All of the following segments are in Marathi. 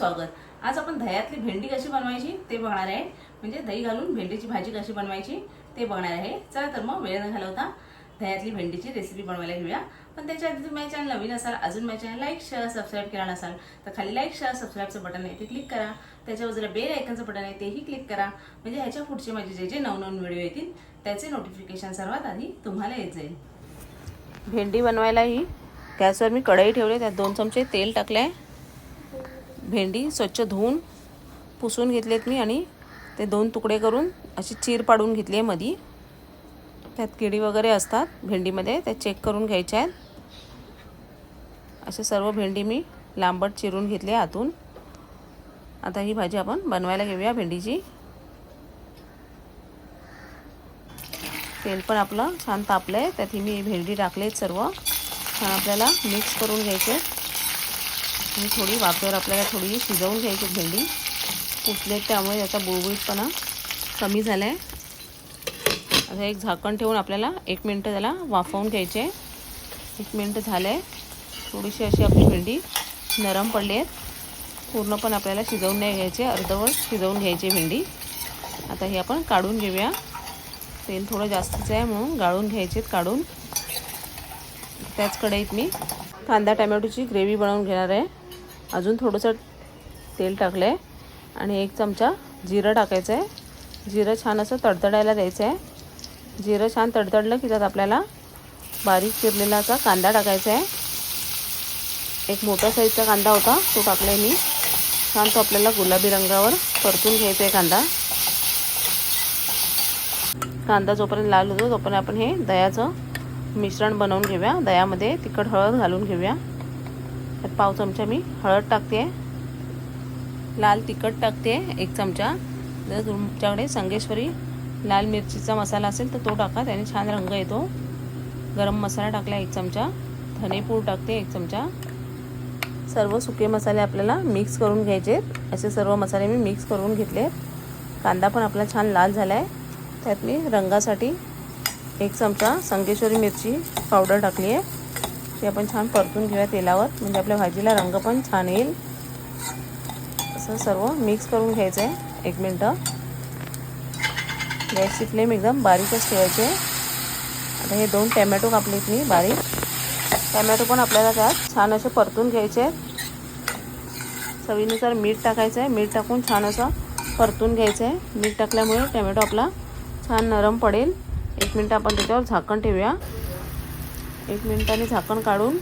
स्वागत. आज आपण दह्यातली भेंडी कशी बनवायची ते बघणार आहे. म्हणजे दही घालून भेंडीची भाजी कशी बनवायची ते बघणार आहे. चला तर मग वेळ न घालवता दह्यातली भेंडीची रेसिपी बनवायला घेऊया. पण त्याच्या आधी तुम्ही माझ्या चॅनल नवीन असाल अजून माझ्या चॅनल लाईक शेअर सबस्क्राईब केला नसाल तर खाली लाईक शेअर सबस्क्राईबचं बटन आहे ते क्लिक करा. त्याच्या बाजूला बेल आयकनचं बटन आहे तेही क्लिक करा. म्हणजे ह्याच्या पुढचे माझे जे जे नवनवीन व्हिडिओ येतील त्याचे नोटिफिकेशन सर्वात आधी तुम्हाला येत जाईल. भेंडी बनवायलाही गॅसवर मी कढई ठेवली त्यात दोन चमचे तेल टाकले भेंडी स्वच्छ धुवून पुसून घेतलेत मी आणि ते दोन तुकडे करून अशी चीर पाडून घेतली आहे मधी. त्यात किडी वगैरे असतात भेंडीमध्ये त्या चेक करून घ्यायच्या आहेत. असे सर्व भेंडी मी लांबट चिरून घेतली आहे आतून. आता ही भाजी आपण बनवायला घेऊया भेंडीची. तेल पण आपलं छान तापलं आहे त्यात ही मी भेंडी टाकले सर्व. छान आपल्याला मिक्स करून घ्यायचे. आणि थोडी वाफेवर आपल्याला थोडी शिजवून घ्यायची भेंडी. पुसलेत त्यामुळे त्याचा बुळबुळीतपणा कमी झाला आहे आता एक झाकण ठेवून आपल्याला एक मिनटं त्याला वाफवून घ्यायचे एक मिनटं झालं आहे थोडीशी अशी आपली भेंडी नरम पडली आहेत. पूर्ण पण आपल्याला शिजवून नाही घ्यायचे. अर्धवट शिजवून घ्यायची भेंडी. आता ही आपण काढून घेऊया. तेल थोडं जास्तीचं आहे म्हणून गाळून घ्यायचे काढून. त्याच कढईत मी कांदा टमॅटोची ग्रेव्ही बनवून घेणार आहे. अजून थोडंसं तेल टाकलं आहे आणि एक चमचा जिरं टाकायचं आहे जिरं छान असं तडतडायला द्यायचं आहे जिरं छान तडतडलं की त्यात आपल्याला बारीक चिरलेलाचा कांदा टाकायचा आहे एक मोठा साईजचा कांदा होता तो टाकला मी. छान तो आपल्याला गुलाबी रंगावर परतून घ्यायचा आहे कांदा. कांदा जोपर्यंत लाल होतो तोपर्यंत आपण हे दह्याचं मिश्रण बनवून घेऊया. दह्यामध्ये तिखट हळद घालून घेऊया. त्यात पाव चमचा मी हळद टाकते. लाल तिखट टाकते एक चमचा. जर तुमच्याकडे संगेश्वरी लाल मिरचीचा मसाला असेल तर तो टाका. त्याने छान रंग येतो. गरम मसाला टाकला एक चमचा. धनेपूड टाकते एक चमचा. सर्व सुके मसाले आपल्याला मिक्स करून घ्यायचे असे सर्व मसाले मी मिक्स करून घेतले कांदा पण आपला छान लाल झाला आहे त्यात मी रंगासाठी एक चमचा संगेश्वरी मिरची पावडर टाकली आहे. ती आपण छान परतून घेऊया तेलावर. म्हणजे आपल्या भाजीला रंग पण छान येईल. असं सर्व मिक्स करून घ्यायचं आहे एक मिनटं. गॅसची फ्लेम एकदम बारीकच ठेवायची आहे. आता हे दोन टॅमॅटो कापलेत मी बारीक. टॅमॅटो पण आपल्याला त्यात छान असे परतून घ्यायचे आहेत. चवीनुसार मीठ टाकायचं आहे मीठ टाकून छान असं परतून घ्यायचं आहे मीठ टाकल्यामुळे टॅमॅटो आपला छान नरम पडेल. एक मिनटं आपण त्याच्यावर झाकण ठेवूया. एक मिनटाने झाकण काढून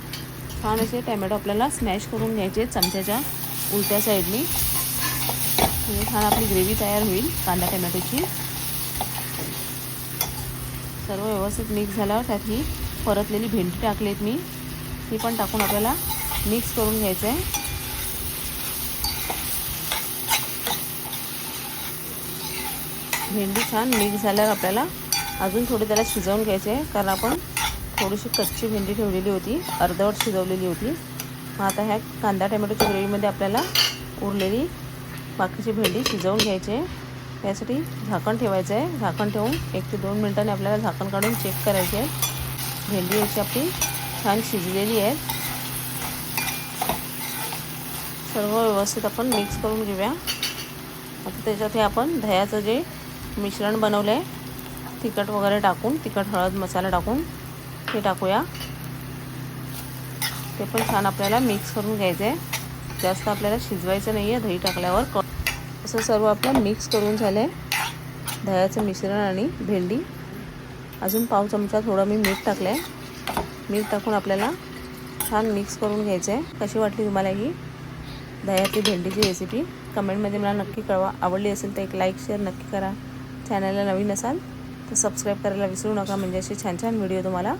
छान असे टॅमॅटो आपल्याला स्मॅश करून घ्यायचे चमच्याच्या उलट्या साईडनी. म्हणजे छान आपली ग्रेव्ही तयार होईल कांदा टॅमॅटोची. सर्व व्यवस्थित मिक्स झाल्यावर त्यात ही परतलेली भेंडी टाकली आहेत मी. ती पण टाकून आपल्याला मिक्स करून घ्यायचं आहे भेंडी छान मिक्स झाल्यावर आपल्याला अजून थोडी त्याला शिजवून घ्यायचे आहे कारण आपण थोडीशी कच्ची भेंडी ठेवलेली होती. अर्धवट शिजवलेली होती. मग आता ह्या कांदा टमॅटोच्या ग्रेव्हीमध्ये आपल्याला उरलेली बाकीची भेंडी शिजवून घ्यायची आहे. त्यासाठी झाकण ठेवायचं आहे. झाकण ठेवून एक ते दोन मिनटांनी आपल्याला झाकण काढून चेक करायचे आहे. भेंडी अशी आपली छान शिजलेली आहे. सर्व व्यवस्थित आपण मिक्स करून घेऊया. आता त्याच्यात हे आपण दह्याचं जे मिश्रण बनवलं आहे तिखट वगैरे टाकून तिखट हळद मसाला टाकून ते टाकूया. ते पण छान आपल्याला मिक्स करून घ्यायचं आहे जास्त आपल्याला शिजवायचं नाही आहे दही टाकल्यावर क असं सर्व आपलं मिक्स करून झालं आहे दह्याचं मिश्रण आणि भेंडी. अजून पाव चमचा थोडं मी मीठ टाकलं आहे मीठ टाकून आपल्याला छान मिक्स करून घ्यायचं आहे कशी वाटली तुम्हाला ही? दह्याची भेंडीची रेसिपी कमेंटमध्ये मला नक्की कळवा. आवडली असेल तर एक लाईक शेअर नक्की करा. चॅनलला नवीन असाल तर सबस्क्राईब करायला विसरू नका. म्हणजे असे छान छान व्हिडिओ तुम्हाला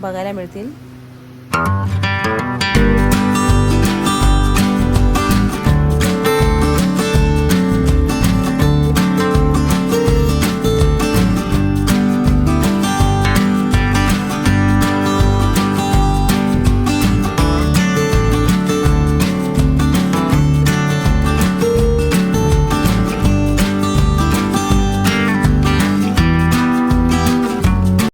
बघायला मिळतील.